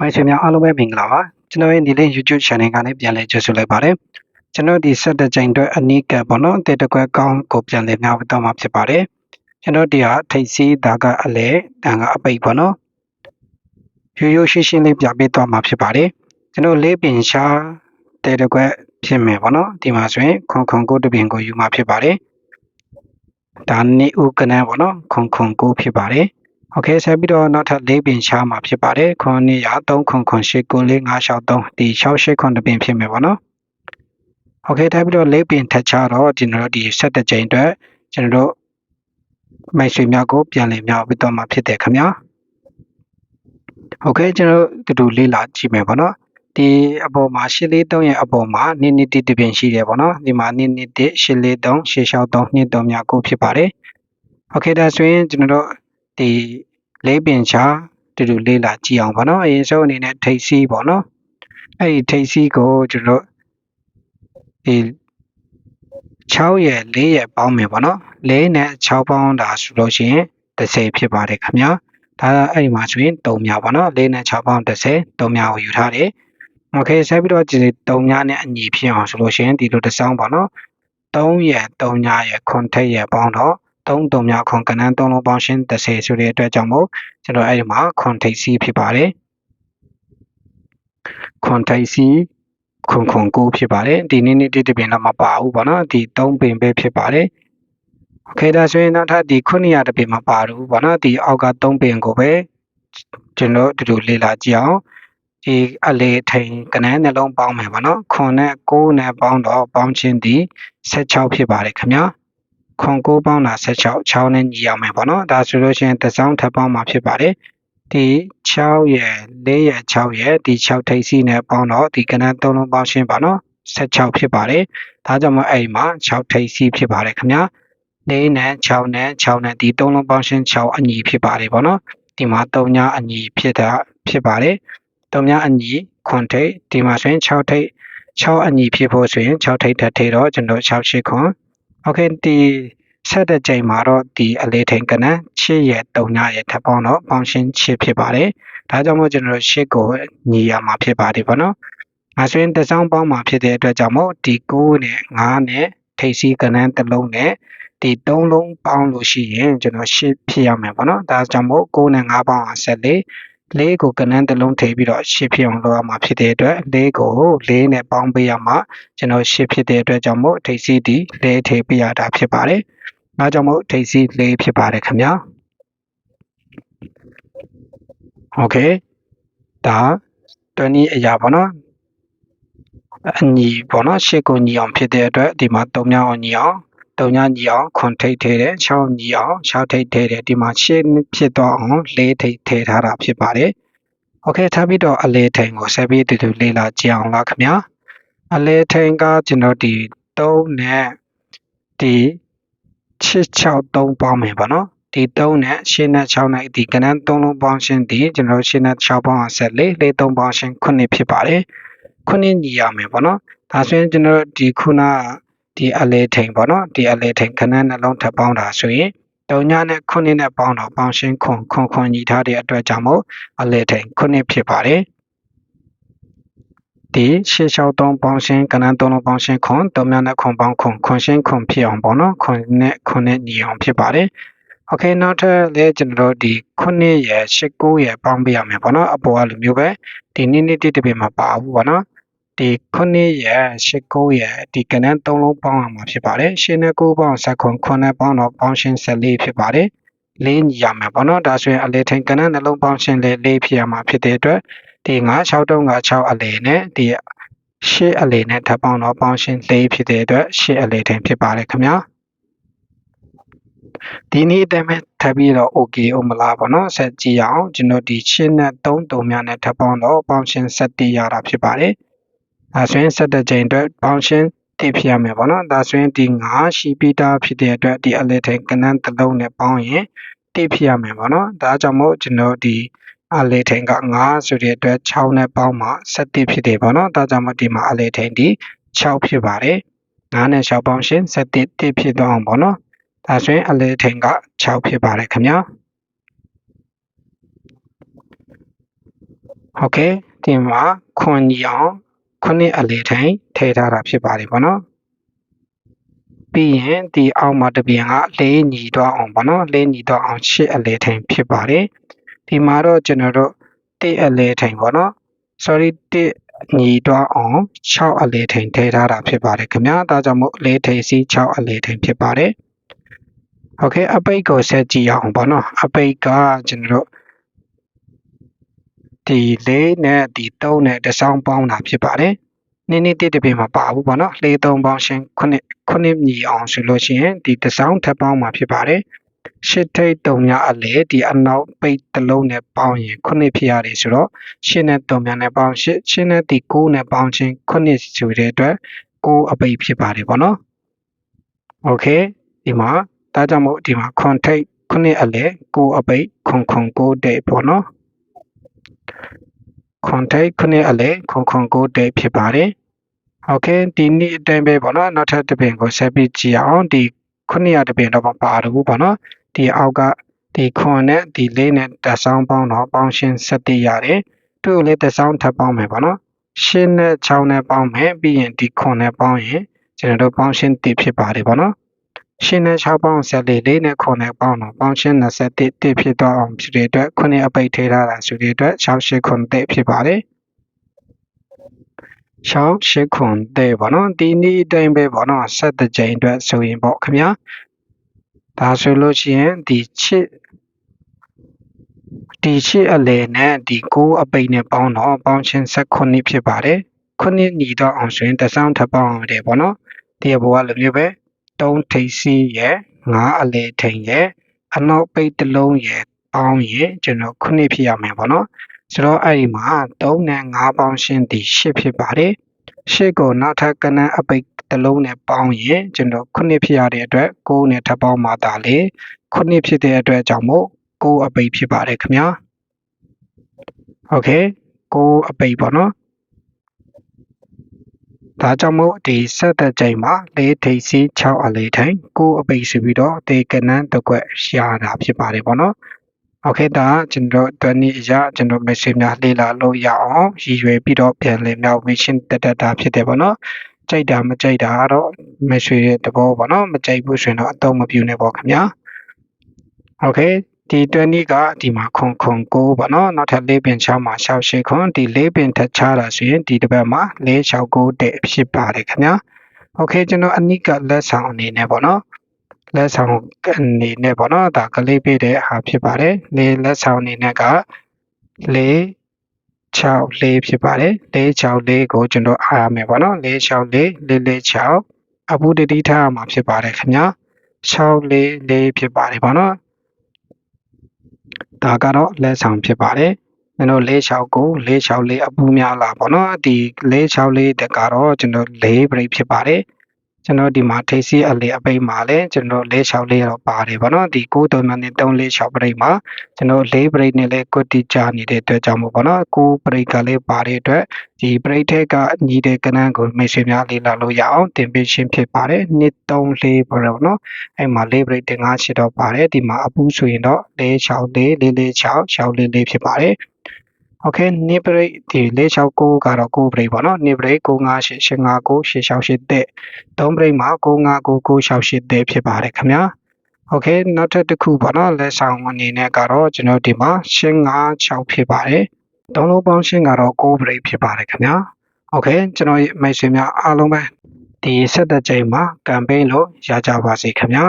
မိုက်ဆွေများအားလုံးပဲမင်္ဂလာပါကျွန်တော်ရဲ့ဒီလေး YouTube channel ကနေပြန်လည်ကြိုဆိုလိုက်ပါတယ်ကျွန်တော်ဒီဆက်တဲ့ချိန်အတွက်အနီးကပ်ပေါ့နော်တေတကွက်ကောင်းကိုပြန်လည်မျှဝေတော့မှာဖြစ်ပါတယ်ကျွန်တော်ဒီဟာထိတ်စီးဒါကအလဲတန်ကအပိတ်ပေါ့နော်ရိုးရိုးရှင်းရှင်းလေးပြပေးသွားမှာဖြစ်ပါတယ်ကျွန်တော်လေးပင်ရှားတေတကွက်ဖြစ်မယ်ပေါ့နော်ဒီမှာဆိုရင်ခွန်ခွန်ကိုတပင်ကိုယူမှာဖြစ်ပါတယ်ဒါနေဥကနန်းပေါ့နော်ခွန်ခွန်ကိုဖြစ်ပါတယ် โอเคဆက်ပြီးတော့နောက်ထပ်၄ပင်ရှားမှာဖြစ်ပါတယ်ခွန်နှစ်ရ3ခွန်ခွန်8 9 4 5 6 3ဒီ6 8ခွန်တပင်ဖြစ်မယ်ပေါ့နော်โอเคထပ်ပြီးတော့၄ပင်ထပ်ချတော့ကျွန်တော်တို့ဒီဆက်တဲ့ချိန်အတွက်ကျွန်တော်တို့မိုက်ဆွေများကိုပြန်လည်မြောက်ပြီးတော့မှာဖြစ်တယ်ခင်ဗျာโอเคကျွန်တော်တို့တူလေးလာကြည့်မယ်ပေါ့နော်ဒီအပေါ်မှာ843ရဲ့အပေါ်မှာနင်းနစ်တိတပင်ရှိတယ်ပေါ့နော်ဒီမှာနင်းနစ်တိ843 863 23များကိုဖြစ်ပါတယ်โอเคဒါဆိုရင်ကျွန်တော်တို့ဒီ လေးပင်ချာတူတူလေးလာကြည့်အောင်ဗောနော်အရင်ဆုံးအနေနဲ့ထိတ်စီးဗောနော်အဲ့ဒီထိတ်စီးကိုကျွန်တော်ဒီ6ရဲ့4ရဲ့ပေါင်းမယ်ဗောနော်4နဲ့6ပေါင်းတာဆိုလို့ရှိရင်30ဖြစ်ပါတယ်ခင်ဗျာဒါအဲ့ဒီမှာဆိုရင်3များဗောနော်4နဲ့6ပေါင်း30 3များကိုယူထားတယ်โอเคဆက်ပြီးတော့ဒီ3များနဲ့အညီဖြစ်အောင်ဆိုလို့ရှိရင်ဒီလိုတစ်စောင်းဗောနော်3ရဲ့3များရဲ့ခွန်ထိတ်ရဲ့ပေါင်းတော့ 3 3များခွန်ကဏ္ဍ3လုံးပေါင်းရှင်း30ဆိုတဲ့အတွက်ကြောင့်မို့ကျွန်တော်အဲ့ဒီမှာခွန်ထိပ်စီးဖြစ်ပါတယ်ခွန်ထိပ်စီးခွန်ခွန်ကိုဖြစ်ပါတယ်ဒီနေ့နေ့ဒီတပင်တော့မပါဘူးပေါ့နော်ဒီ3ပင်ပဲဖြစ်ပါတယ်โอเคဒါဆိုရင်နောက်ထပ်ဒီ900တပင်မပါဘူးပေါ့နော်ဒီအောက်က3ပင်ကိုပဲကျွန်တော်တူတူလေ့လာကြည့်အောင်ဒီအလေထိန်ကနန်းနှလုံးပေါင်းမယ်ပေါ့နော်ခွန်နဲ့9နဲ့ပေါင်းတော့ပေါင်းချင်းဒီ16ဖြစ်ပါတယ်ခင်ဗျာ ခွန်9ပေါင်းတာ16 6နဲ့ညီအောင်မယ်ပေါ့နော်ဒါဆိုလို့ရှိရင်တစ်စောင်းထပ်ပေါင်းမှာဖြစ်ပါတယ်ဒီ6ရဲ့4ရဲ့6ရဲ့ဒီ6ထိပ်စီးနဲ့ပေါင်းတော့ဒီကဏ္ဍ3လုံးပေါင်းရှင်းပါနော်16ဖြစ်ပါတယ်ဒါကြောင့်မို့အဲ့မှာ6ထိပ်စီးဖြစ်ပါတယ်ခင်ဗျာ4နဲ့6နဲ့6နဲ့ဒီ3လုံးပေါင်းရှင်း6အညီဖြစ်ပါတယ်ပေါ့နော်ဒီမှာ3ညအညီဖြစ်တာဖြစ်ပါတယ်3ညအညီခွန်ထိပ်ဒီမှာဆိုရင်6ထိပ်6အညီဖြစ်ဖို့ဆိုရင်6ထိပ်ထပ်ထည့်တော့ကျွန်တော်6 8ခွန် OK ဒီဆက်တဲ့ချိန်မှာတော့ဒီအလေးထိန်ကနန်းချစ်ရဲ့တုံညရဲ့ထပ်ပေါင်းတော့ပေါင်းရှင်းချစ်ဖြစ်ပါတယ်ဒါကြောင့်မို့ကျွန်တော်ရှစ်ကိုညီရမှာဖြစ်ပါတယ်ပေါ့နော်ငါဆိုရင်တစောင်းပေါင်းမှာဖြစ်တဲ့အတွက်ကြောင့်မို့ဒီ9နဲ့9နဲ့ထိပ်စီးကနန်းတစ်လုံးနဲ့ဒီ3လုံးပေါင်းလို့ရှိရင်ကျွန်တော်ရှစ်ဖြစ်ရမယ်ပေါ့နော်ဒါကြောင့်မို့9နဲ့9ပေါင်းအောင်14 လေးကိုကနန်းတစ်လုံးထည့်ပြီးတော့ရှစ်ဖြစ်အောင်လုပ်ရမှာဖြစ်တဲ့အတွက်လေးကိုလေးနဲ့ပေါင်းပေးရမှာကျွန်တော်ရှစ်ဖြစ်တဲ့အတွက်ကြောင့်မို့ထိပ်စီးဒီလေးထည့်ပေးရတာဖြစ်ပါတယ်။ဒါကြောင့်မို့ထိပ်စီးလေးဖြစ်ပါတယ်ခင်ဗျာ။ Okay ဒါတွန်းဤအရာပေါ့နော်။အညီပေါ့နော်ရှစ်ကိုညီအောင်ဖြစ်တဲ့အတွက်ဒီမှာ၃မြောက်အောင်ညီအောင် ၃ညညီအောင်ခွန်ထိတ်ထဲတယ်၆ညီအောင်၆ထိတ်ထဲတယ်ဒီမှာရှစ်ဖြစ်သွားအောင်၄ထိတ်ထဲထားတာဖြစ်ပါတယ်။ Okay ထားပြီးတော့အလေထိန်ကိုဆက်ပြီးတူတူလေးလာကြည့်အောင်လားခင်ဗျာ။အလေထိန်ကကျွန်တော်ဒီ3နဲ့ဒီ663ပေါင်းမယ်ပေါ့နော်ဒီ3နဲ့8နဲ့6နဲ့ဒီကဏ္ဍ3လုံးပေါင်းရှင်းဒီကျွန်တော်8နဲ့6ပေါင်း14 4 3ပေါင်းရှင်း9ဖြစ်ပါတယ်9ညီရမယ်ပေါ့နော်ဒါဆိုရင်ကျွန်တော်ဒီခုန ဒီအလေထိန်ပေါ့နော်ဒီအလေထိန်ခဏနှလုံးထပ်ပေါင်းတာဆိုရင်တုံညနဲ့9နဲ့ပေါင်းတော့ပေါင်းရှင်းခွန်ခွန်ခွန်ညီထားတဲ့အတွက်ကြောင့်မို့အလေထိန်9ဖြစ်ပါတယ်ဒီ663ပေါင်းရှင်းကဏ္ဍ3လုံးပေါင်းရှင်းခွန်တုံမြနဲ့ခွန်ပေါင်းခွန်ခွန်ရှင်းခွန်ဖြစ်အောင်ပေါ့နော်ခွန်နဲ့ခွန်နဲ့ညီအောင်ဖြစ်ပါတယ်โอเคနောက်ထပ်လည်းကျွန်တော်တို့ဒီ9ရယ်8 9ရယ်ပေါင်းပေးရမယ်ပေါ့နော်အပေါ်ကလိုမျိုးပဲဒီနေ့နေ့တိတပင်မှာပါဘူးပေါ့နော် ဒီ9ရယ်8 9ရယ်ဒီကဏ္ဍ3လုံးပေါင်းရမှာဖြစ်ပါတယ်ရှင်းနဲ့9ပေါင်း7ခွန်9နဲ့ပေါင်းတော့ပေါင်းရှင်း14ဖြစ်ပါတယ်လေးညီရမယ်ပေါ့နော်ဒါဆိုရင်အလေထိန်ကဏ္ဍနှလုံးပေါင်းရှင်းလေးလေးဖြစ်ရမှာဖြစ်တဲ့အတွက်ဒီ9 6တုံးက6အလေနဲ့ဒီရှစ်အလေနဲ့ထပ်ပေါင်းတော့ပေါင်းရှင်း၄ဖြစ်တဲ့အတွက်ရှစ်အလေထိန်ဖြစ်ပါတယ်ခင်ဗျာဒီနေ့အတိုင်းပဲထပ်ပြီးတော့ okay ဥမလားပေါ့နော်ဆက်ကြည့်အောင်ကျွန်တော်ဒီရှင်းနဲ့3တုံများနဲ့ထပ်ပေါင်းတော့ပေါင်းရှင်း7ရတာဖြစ်ပါတယ် ဒါဆိုရင်7ကြိမ်အတွက်ပေါင်းရှင်းတိဖြစ်ရမယ်ပေါ့နော်ဒါဆိုရင်ဒီ9ရှိပြီးသားဖြစ်တဲ့အတွက်ဒီအလေထိန်ကနန်းတစ်လုံးနဲ့ပေါင်းရင်တိဖြစ်ရမယ်ပေါ့နော်ဒါကြောင့်မို့ကျွန်တော်ဒီအလေထိန်က9ဆိုတဲ့အတွက်6နဲ့ပေါင်းမှ7ဖြစ်တယ်ပေါ့နော်ဒါကြောင့်မို့ဒီမှာအလေထိန်ဒီ6ဖြစ်ပါတယ်9နဲ့6ပေါင်းရှင်း7တိဖြစ်သွားအောင်ပေါ့နော်ဒါဆိုရင်အလေထိန်က6ဖြစ်ပါတယ်ခင်ဗျာဟုတ်ကဲ့ဒီမှာခွန်ကြီးအောင် ခုနှစ်အလေထိန်ထည့်ထားတာဖြစ်ပါတယ်ပေါ့နော်ပြီးရင်ဒီအောက်မှာတစ်ပြင်ကလေးညီတော့အောင်ပေါ့နော်လေးညီတော့အောင်ရှစ်အလေထိန်ဖြစ်ပါတယ်ဒီမှာတော့ကျွန်တော်တို့တစ်အလေထိန်ပေါ့နော် sorry တစ်ညီတော့အောင်6အလေထိန်ထည့်ထားတာဖြစ်ပါတယ်ခင်ဗျာဒါကြောင့်မို့လေးထိန်စီ6အလေထိန်ဖြစ်ပါတယ်โอเคအပိတ်ကိုဆက်ကြည့်အောင်ပေါ့နော်အပိတ်ကကျွန်တော်တို့ ဒီလေးနဲ့ဒီ3နဲ့တစ်ဆောင်ပေါင်းတာဖြစ်ပါတယ်နည်းနည်းတစ်တစ်ပြင်မှာပါဘူးပေါ့နော်လေး3ပေါင်းရှင်ခုနှစ်ခုနှစ်ညီအောင်ဆိုလို့ရှိရင်ဒီတစ်ဆောင်ထပ်ပေါင်းမှာဖြစ်ပါတယ်ရှစ်ထိတ်တုံများအလေဒီအနောက်ပိတ်တစ်လုံးနဲ့ပေါင်းရင်ခုနှစ်ဖြစ်ရတယ်ဆိုတော့ရှစ်နဲ့တုံများနဲ့ပေါင်းရှစ်ရှစ်နဲ့ဒီ9နဲ့ပေါင်းချင်းခုနှစ်ဆိုတဲ့အတွက်9အပိတ်ဖြစ်ပါတယ်ပေါ့နော်โอเคဒီမှာဒါကြောင့်မို့ဒီမှာခွန်ထိတ်ခုနှစ်အလေ9အပိတ်ခွန်ခွန်9တဲ့ပေါ့နော် ခွန်ထိတ်ခုနှစ်အလေခွန်ခွန်9တဲ့ဖြစ်ပါတယ်โอเคဒီနေ့အတိုင်းပဲပေါ့နော်နောက်ထပ်တစ်ပင်ကိုဆက်ပြီးကြည့်အောင်ဒီခုနှစ်ရတစ်ပင်တော့မပါဘူးပေါ့နော်ဒီအောက်ကဒီခွန်နဲ့ဒီလေးနဲ့တဆောင်းပေါင်းတော့ပေါင်းရှင်း7ရတယ်သူ့ကိုလည်းတဆောင်းထပ်ပေါင်းမယ်ပေါ့နော်ရှင်းနဲ့6နဲ့ပေါင်းမယ်ပြီးရင်ဒီခွန်နဲ့ပေါင်းရင်ကျွန်တော်တို့ပေါင်းရှင်း1ဖြစ်ပါတယ်ပေါ့နော် ရှင်းနဲ့6ပေါင်း14လေးနဲ့ခွန်နဲ့ပေါင်းတော့ ပေါင်းရှင်း21 1ဖြစ်တော့အောင် ဖြစ်တဲ့အတွက်ခုနှစ်အပိတ်ထေးထားတာ ဆိုတဲ့အတွက်6 8ခွန်1ဖြစ်ပါတယ်6 8ခွန်တဲ့ပေါ့နော်ဒီနေ့အတိုင်းပဲပေါ့နော်ဆက်တဲ့ကြိမ်အတွက်ဆိုရင်ပေါ့ခင်ဗျာဒါဆိုလို့ရှိရင်ဒီချစ်ဒီချစ်အလဲနဲ့ဒီ9အပိတ်နဲ့ပေါင်းတော့ပေါင်းချင်း16ဖြစ်ပါတယ်ခုနှစ်ညီတော့အောင်ဆိုရင်တဆောင်းထပ်ပေါင်းအောင်တယ်ပေါ့နော်ဒီဘောကလိုမျိုးပဲ 3ထိပ်စီးရဲ့9အလဲထိန်ရဲ့အနောက်ပိတ်တစ်လုံးရဲ့ပေါင်းရင်ကျွန်တော်ခုနှစ်ဖြစ်ရမယ်ပေါ့နော်ဆိုတော့အဲ့ဒီမှာ3နဲ့5ပေါင်းရှင်းဒီ10ဖြစ်ပါတယ်10ကိုနောက်ထပ်ကနန်းအပိတ်တစ်လုံးနဲ့ပေါင်းရင်ကျွန်တော်ခုနှစ်ဖြစ်ရတဲ့အတွက်9နဲ့ထပ်ပေါင်းမှသာလေခုနှစ်ဖြစ်တဲ့အတွက်ကြောင့်မို့9အပိတ်ဖြစ်ပါတယ်ခင်ဗျာโอเค9အပိတ်ပေါ့နော် ဒါကြောင့်မို့ဒီဆက်တဲ့ချိန်မှာလေးထိပ်စီး6အလေးထိုင်9အပိတ်ဆိုပြီးတော့ဒီကနန်းတစ်ကွက်ရှာတာဖြစ်ပါတယ်ပေါ့နော်โอเคဒါကျွန်တော်တွန်းဤအရာကျွန်တော် message များလေ့လာလို့ရအောင်ရည်ရွယ်ပြီးတော့ပြန်လည်မြောက် mission တက်တက်တာဖြစ်တယ်ပေါ့နော်ကြိုက်တာမကြိုက်တာကတော့ message ရဲ့သဘောပေါ့နော်မကြိုက်ဘူးဆိုရင်တော့အတော့မပြူနဲ့ပေါ့ခင်ဗျာโอเค ဒီ20ကဒီမှာခွန်ခွန်9ပေါ့နော်နောက်ထပ်၄ပင်ချမှာ68ခွန်ဒီ၄ပင်ထပ်ချတာဆိုရင်ဒီတစ်ပတ်မှာ469တဲ့ဖြစ်ပါတယ်ခင်ဗျာโอเคကျွန်တော်အနိကလက်ဆောင်အနေနဲ့ပေါ့နော်လက်ဆောင်အနေနဲ့ပေါ့နော်ဒါကလေးပေးတဲ့ဟာဖြစ်ပါတယ်လေလက်ဆောင်အနေနဲ့က4 6လေးဖြစ်ပါတယ်4 6လေးကိုကျွန်တော်အားရမယ်ပေါ့နော်4 6လေး4 4 6အပူတတိထားမှာဖြစ်ပါတယ်ခင်ဗျာ6လေးလေးဖြစ်ပါတယ်ပေါ့နော် ဒါကတော့လက်ဆောင်ဖြစ်ပါတယ်ကျွန်တော်469 464အပူများလာပေါ့နော်ဒီ464တက်ကတော့ကျွန်တော်4 break ဖြစ်ပါတယ် ကျွန်တော်ဒီမှာထိစီအလေအပိတ်မှာလဲကျွန်တော်464လေးတော့ပါတယ်ဗောနော်ဒီ9တုံးနဲ့346 break မှာကျွန်တော်4 break နဲ့လဲကွတီချနေတဲ့အတွက်ကြောင့်မို့ဗောနော်9 break ကလေးပါတဲ့အတွက်ဒီ break ထက်ကညီတဲ့ကနန်းကိုမိတ်ဆွေများလေ့လာလို့ရအောင်တင်ပေးရှင်းဖြစ်ပါတယ်1 3 4ဗောနော်အဲ့မှာ4 break တင်5ရှစ်တော့ပါတယ်ဒီမှာအပူဆိုရင်တော့464 446 644ဖြစ်ပါတယ် okay knee break ဒီ669ကတော့9 break ပေါ့နော် knee break 9586898681တဲ့3 break မှာ959968တဲ့ဖြစ်ပါတယ်ခင်ဗျာ okay နောက်ထပ်တစ်ခုပေါ့နော်လက်ဆောင်အနေနဲ့ကတော့ကျွန်တော်ဒီမှာ656ဖြစ်ပါတယ်သုံးလုံးပေါင်းရှင်းကတော့9 break ဖြစ်ပါတယ်ခင်ဗျာ okay ကျွန်တော်ရဲ့မိတ်ဆွေများအားလုံးပဲဒီဆက်သက်ချိန်မှာ campaign လို့ရကြပါစေခင်ဗျာ